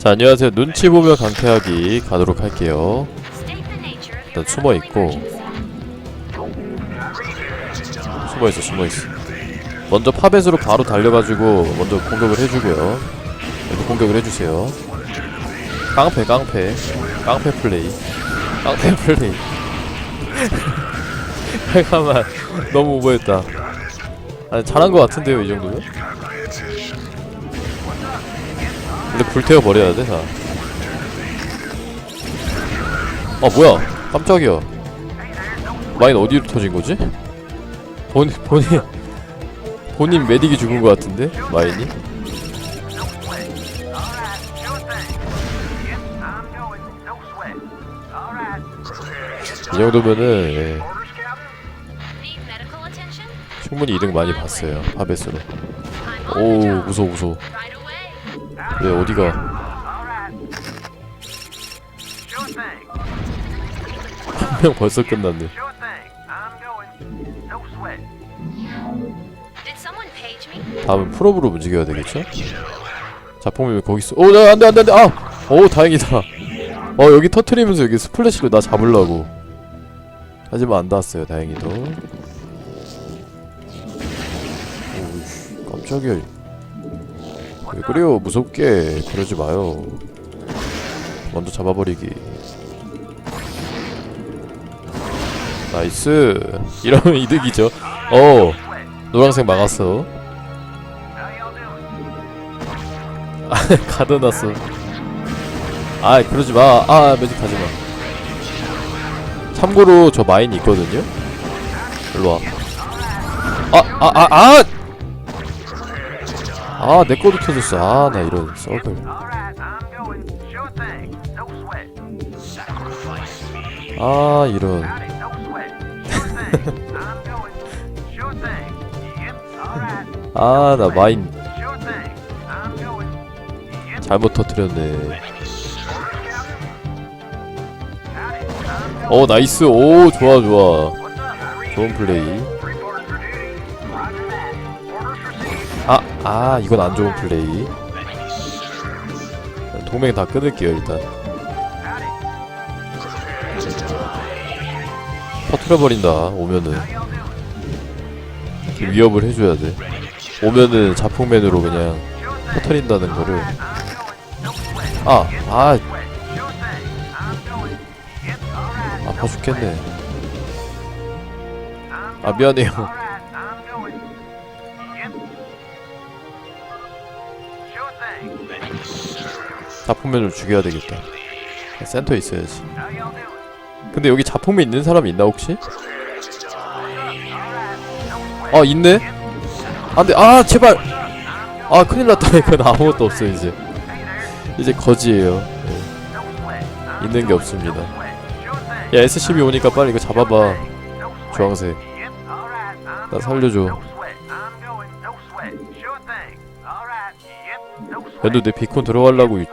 자 안녕하세요. 눈치 보며 강퇴하기 가도록 할게요. 일단 숨어 있고. 숨어 있어 숨어 있어. 먼저 파벳으로 바로 달려가지고 먼저 공격을 해주고요. 여기 공격을 해주세요. 깡패 깡패. 깡패 플레이. 깡패 플레이. 잠깐만. 너무 오버했다. 아니 잘한 것 같은데요 이 정도면? 근데 불태워 버려야 돼 다. 아 뭐야? 깜짝이야. 마인 어디로 터진 거지? 본 본인 본인 메딕이 죽은 것 같은데 마인이? 이 정도면은 예, 충분히 이득 많이 봤어요 파베스로. 오 무서워 무서워. 왜 어디가? 한 명 벌써 끝났네. 다음은 프로브로 움직여야 되겠죠? 자폭님이 거기 있어. 오, 나 안돼 안돼 안돼. 아, 오 다행이다. 어 여기 터트리면서 여기 스플래시로 나 잡으려고. 하지만 안 닿았어요. 다행히도. 오이씨, 깜짝이야. 왜 그래요? 무섭게 그러지 마요. 먼저 잡아버리기. 나이스. 이러면 이득이죠. 어, 노란색 막았어. 가둬놨어. 아, 그러지 마. 아, 매직 하지 마. 참고로 저 마인 있거든요. 일로 와. 아, 아, 아, 아! 아, 내 거도 켜졌어. 아, 나 이런 썩을. 아, 이런. 아, 나 마인 잘못 터뜨렸네. 오, 나이스. 오, 좋아, 좋아. 좋은 플레이. 아, 아, 이건 안 좋은 플레이. 동맹 다 끊을게요, 일단. 터트려버린다, 오면은. 위협을 해줘야 돼. 오면은 자폭맨으로 그냥 터트린다는 거를. 아, 아. 아파 죽겠네. 아, 미안해요. 자폭맨을 죽여야 되겠다. 센터에 있어야지. 근데 여기 자폭맨 있는 사람 있나 혹시? 아 있네? 안돼 아 제발 아 큰일났다 이건 아무것도 없어 이제 이제 거지예요 네. 있는 게 없습니다 야 SCB 오니까 빨리 이거 잡아봐 주황색 나 살려줘 얘도 내 비콘 들어가려고 이-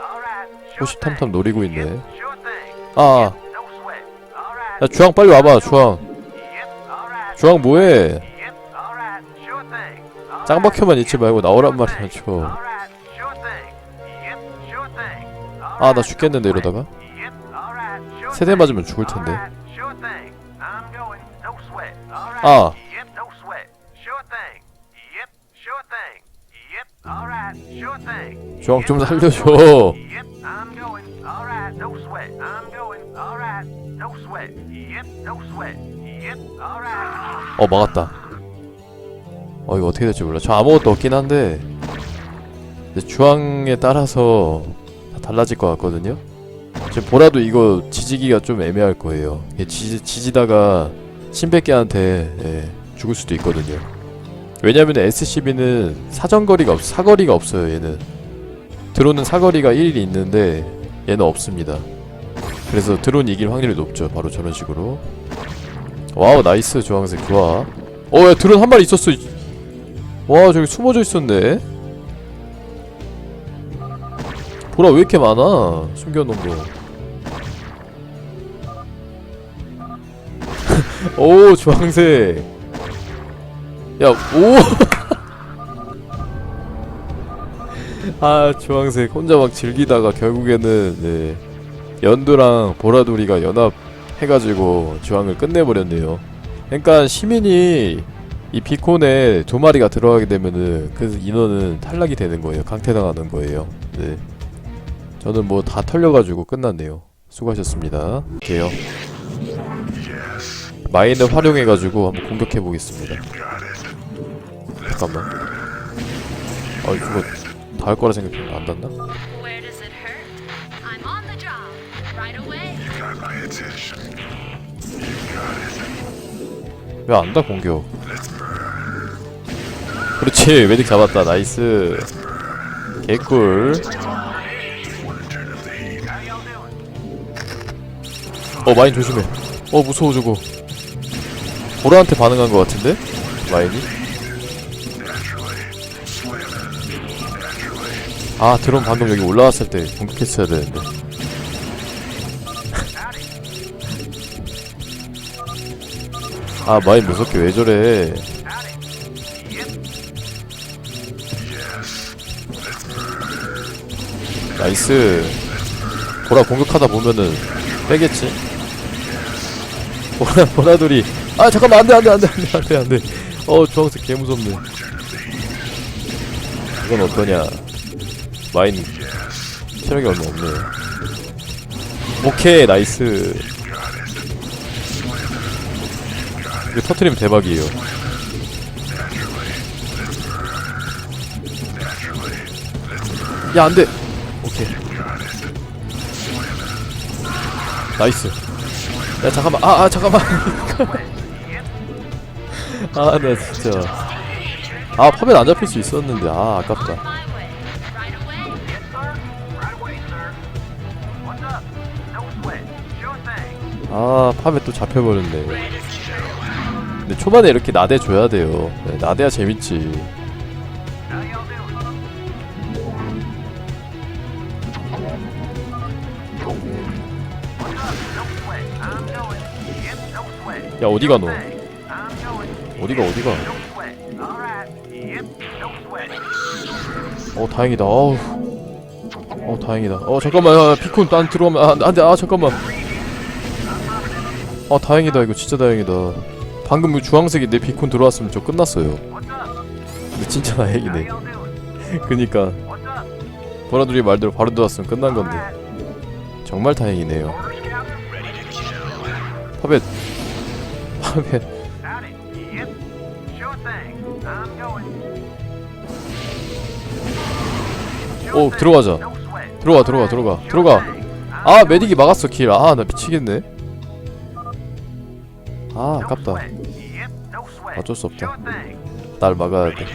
호시탐탐 노리고 있네. 아, 야 주황 빨리 와봐 주황. 주황 뭐해? 짱박혀만 있지 말고 나오란 말이야 저. 아, 나 죽겠는데 이러다가. 세대 맞으면 죽을 텐데. 아. 주황 좀 살려줘. 어, 막았다. 어, 이거 어떻게 될지 몰라. 저 아무것도 없긴 한데. 이제 주황에 따라서 다 달라질 것 같거든요. 지금 보라도 이거 지지기가 좀 애매할 거예요. 지지, 지지다가 신백계한테 예, 죽을 수도 있거든요. 왜냐면 SCB는 사정거리가 없, 사거리가 없어요. 얘는 드론은 사거리가 1이 있는데 얘는 없습니다. 그래서 드론 이길 확률이 높죠. 바로 저런 식으로. 와우 나이스 주황색 좋아. 어야 드론 한 마리 있었어. 이- 와 저기 숨어져 있었네. 보라 왜 이렇게 많아? 숨겨놓은 거. 오 주황색. 야 오. 아 주황색 혼자 막 즐기다가 결국에는 네 연두랑 보라돌이가 연합해가지고 주황을 끝내버렸네요. 그러니까 시민이 이 비콘에 두 마리가 들어가게 되면은 그 인원은 탈락이 되는 거예요. 강퇴당하는 거예요. 네. 저는 뭐 다 털려가지고 끝났네요. 수고하셨습니다. 게요. 마인을 활용해가지고 한번 공격해 보겠습니다. 잠깐만. 아 이거 다 할 거라 생각했는데 안 닿나? 왜안 닿아 공격? 그렇지 메딕 잡았다. 나이스. 개꿀. 어 마인 조심해. 어 무서워 저거. 보라한테 반응한 것 같은데? 마인이? 아 드론 방금 여기 올라왔을 때 공격했어야 되는데 아 마인 무섭게 왜 저래? 나이스. 보라 공격하다 보면은 빼겠지? 보라 보라돌이. 아 잠깐만 안돼 안돼 안돼 안돼 안돼 안돼. 어 주황색 개 무섭네. 이건 어떠냐? 마인 체력이 얼마 없네. 오케이 나이스 이거 터트리면 대박이에요. 야 안돼. 오케이. 나이스. 야 잠깐만. 아, 아 잠깐만. 아 나 진짜. 아 파벨 안 잡힐 수 있었는데. 아 아깝다. 아 파벨 또 잡혀버렸네 근데 초반에 이렇게 나대줘야 돼요. 네, 나대야 재밌지. 야 어디가 너? 어디가 어디가? 어 다행이다. 어우. 어 다행이다. 어 잠깐만. 야, 야, 피콘 안 들어가면 아, 안돼. 아 잠깐만. 아 다행이다. 이거 진짜 다행이다 방금 그 주황색이 내 비콘 들어왔으면 저 끝났어요. 근데 진짜 다행이네. 그니까. 보라돌이 말대로 바로 들어왔으면 끝난 건데. 정말 다행이네요. 파벳. 파벳. 오 들어가자. 들어가 들어가 들어가. 들어가. 아 메딕이 막았어 킬아 나 미치겠네 아 아깝다 어쩔 수 없다 날 막아야 돼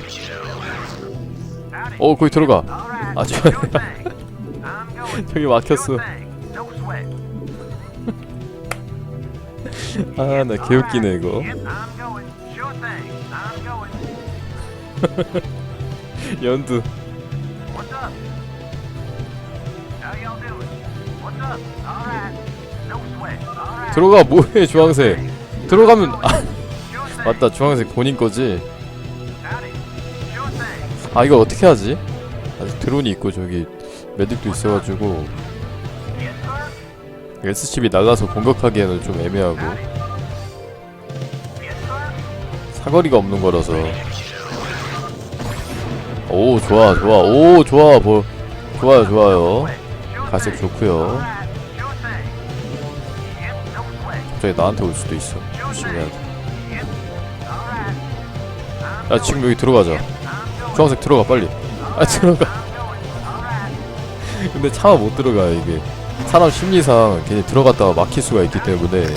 오, 거기 들어가. 아, 저, 저기 막혔어. 아, 나 개웃기네, 이거. 연두. 들어가, 뭐해, 주황색. 들어가면, 아, 맞다, 주황색 본인 거지. 아, 이거 어떻게 하지? 아직 드론이 있고, 저기, 메딕도 있어가지고, SCB 날라서 공격하기에는 좀 애매하고, 사거리가 없는 거라서. 오, 좋아, 좋아, 오, 좋아, 뭐, 좋아요, 좋아요. 갈색 좋고요 갑자기 나한테 올 수도 있어. 조심해야 돼. 야, 지금 여기 들어가자. 주황색 들어가, 빨리. 아, 들어가. 근데 차가 못 들어가, 이게. 사람 심리상 괜히 들어갔다가 막힐 수가 있기 때문에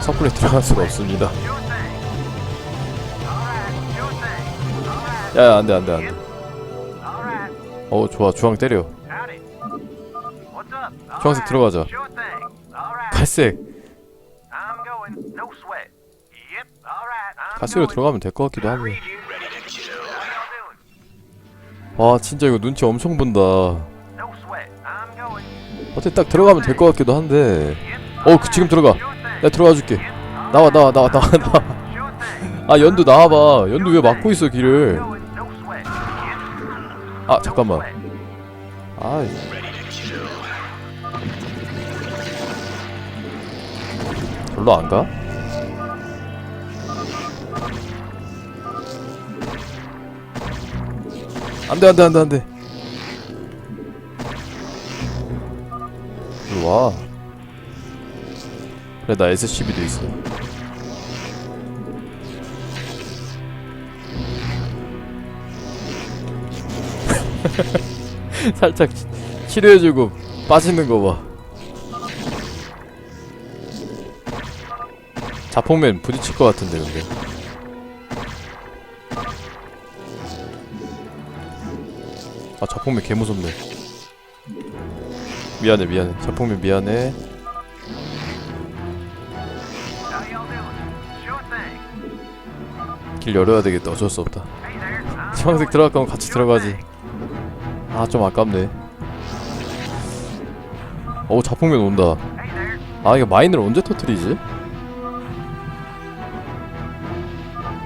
섣불리 들어갈 수가 없습니다. 야, 야, 안 돼, 안 돼, 안 돼. 어, 좋아, 주황 때려. 주황색 들어가자. 갈색. 갈색으로 들어가면 될 것 같기도 하고. 와, 진짜 이거 눈치 엄청 본다. 어떻게 딱 들어가면 될 것 같기도 한데. 어, 그, 지금 들어가. 내가 들어가 줄게. 나와, 나와, 나와, 나와, 나와. 아, 연두 나와봐. 연두 왜 막고 있어, 길을. 아 잠깐만 아 별로 안 가? 안돼 안돼 안돼 안돼 이리 와 그래 나 SCB도 있어 살짝 치- 치료해주고 빠지는 거 봐. 자폭맨 부딪힐 것 같은데 근데. 자폭맨 개 무섭네. 미안해 미안해 자폭맨 미안해. 길 열어야 되겠다 어쩔 수 없다. Going. 들어갈 거면 같이 들어가지. 아 좀 아깝네. 오 자폭맨 온다. 아 이거 마인을 언제 터트리지?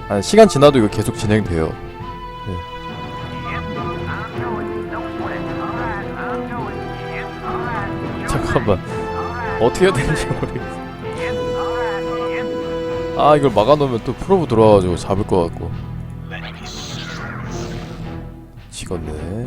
아 시간 지나도 이거 계속 진행돼요. 잠깐만. 어떻게 해야 되는지 모르겠어. 아 이걸 막아놓으면 또 프로브 들어와가지고 잡을 것 같고. 지겠네.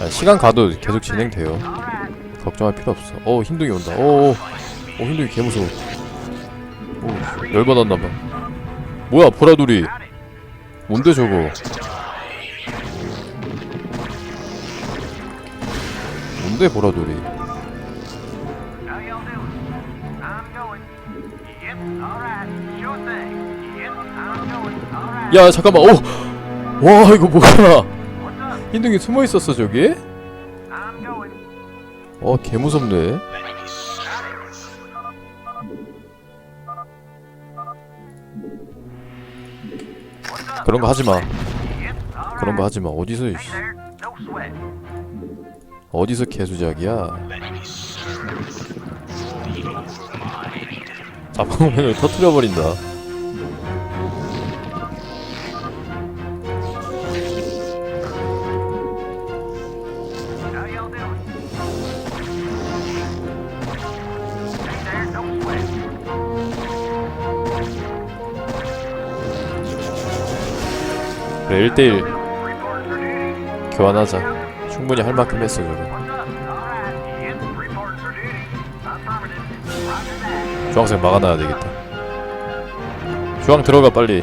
아, 시간 가도 계속 진행돼요. 걱정할 필요 없어. 어 흰둥이 온다. 오, 오, 오 흰둥이 개 무서워. 오 열받았나봐. 뭐야 보라돌이. 뭔데 저거? 뭔데 보라돌이? 야 잠깐만. 오, 와 이거 뭐야? 흰둥이 숨어 있었어 저기? 어 개 무섭네. 그런 거 하지 마. 그런 거. 하지 마. 어디서 이씨. 어디서 개수작이야? 자판면을 터트려 버린다. 그래 1대1 Report for duty. 교환하자. 충분히 할 만큼 했어 저거. 주황색 막아놔야 되겠다. 주황 들어가 빨리.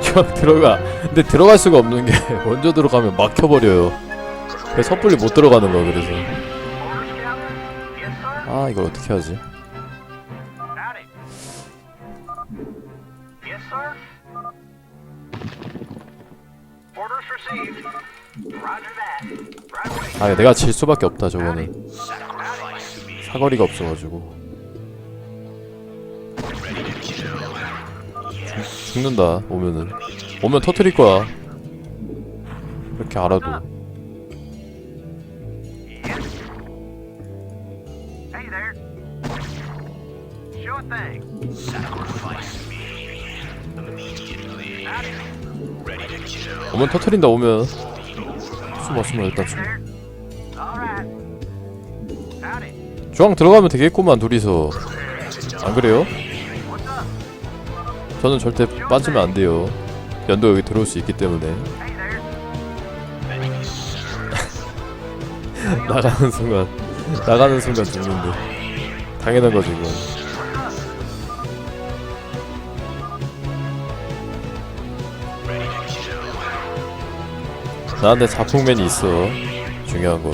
주황 들어가. 근데 들어갈 수가 없는 게 먼저 들어가면 막혀버려요. 그래서 섣불리 못 들어가는 거야 그래서. 아 이걸 어떻게 하지? 아 내가 질 수밖에 없다 저거는. 사거리가 없어가지고. 죽- 죽는다 오면은. 오면 터트릴 거야. 이렇게 알아도. Hey there. Sure thing. Howdy. 오면 터트린다 오면. 숨어 숨어 일단 숨어. 주황 들어가면 되겠구만 둘이서. 안 그래요? 저는 절대 빠지면 안 돼요. 연도 여기 들어올 수 있기 때문에. 나가는 순간 나가는 순간 죽는데 당연한 거지 이건. 나한테 자폭맨이 있어. 중요한 건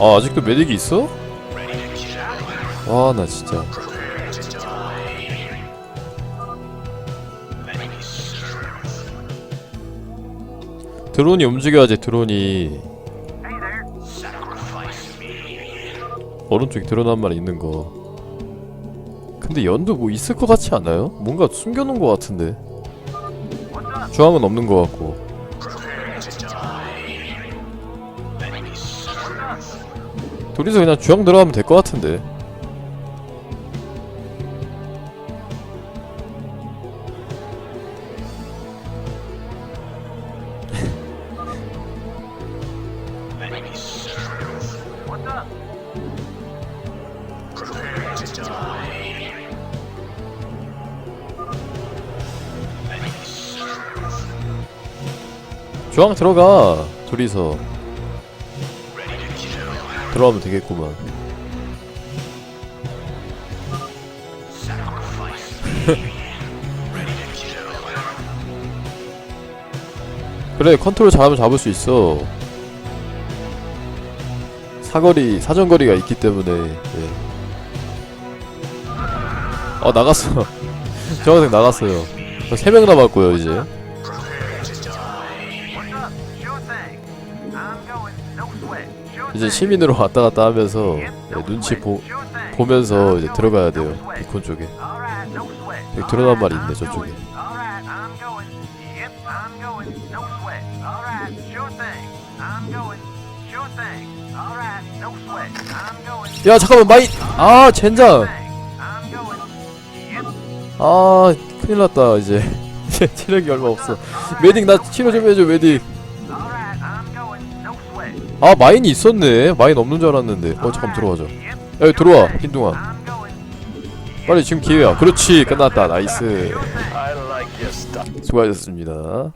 아 아직도 메딕이 있어? 와 나 진짜 드론이 움직여야지 드론이. 오른쪽에 드론 한 마리 있는 거 근데 연도 뭐 있을 것 같지 않아요? 뭔가 숨겨놓은 것 같은데? 주황은 없는 것 같고 둘이서 그냥 주황 들어가면 될 것 같은데? 주황 들어가 둘이서 들어가면 되겠구만. 그래 컨트롤 잘하면 잡을 수 있어. 사거리 사정거리가 있기 때문에 예. 어 나갔어. 정화생 나갔어요. 3명 남았고요 이제 이제. 시민으로 왔다 갔다 하면서 예, 눈치. 보. 보면서 이제. 들어가야 돼요. 비콘 쪽에. 여기 드러난 말이 있네, 저쪽에. 야 잠깐만 마이 아 젠장. 아 큰일났다 이제 체력이 얼마 없어 메딕 나 치료 좀 해줘 메딕 아 마인이 있었네 마인 없는 줄 알았는데 어 잠깐 들어가자. 야 여기 들어와 흰둥아. 빨리 지금 기회야 그렇지 끝났다 나이스. 수고하셨습니다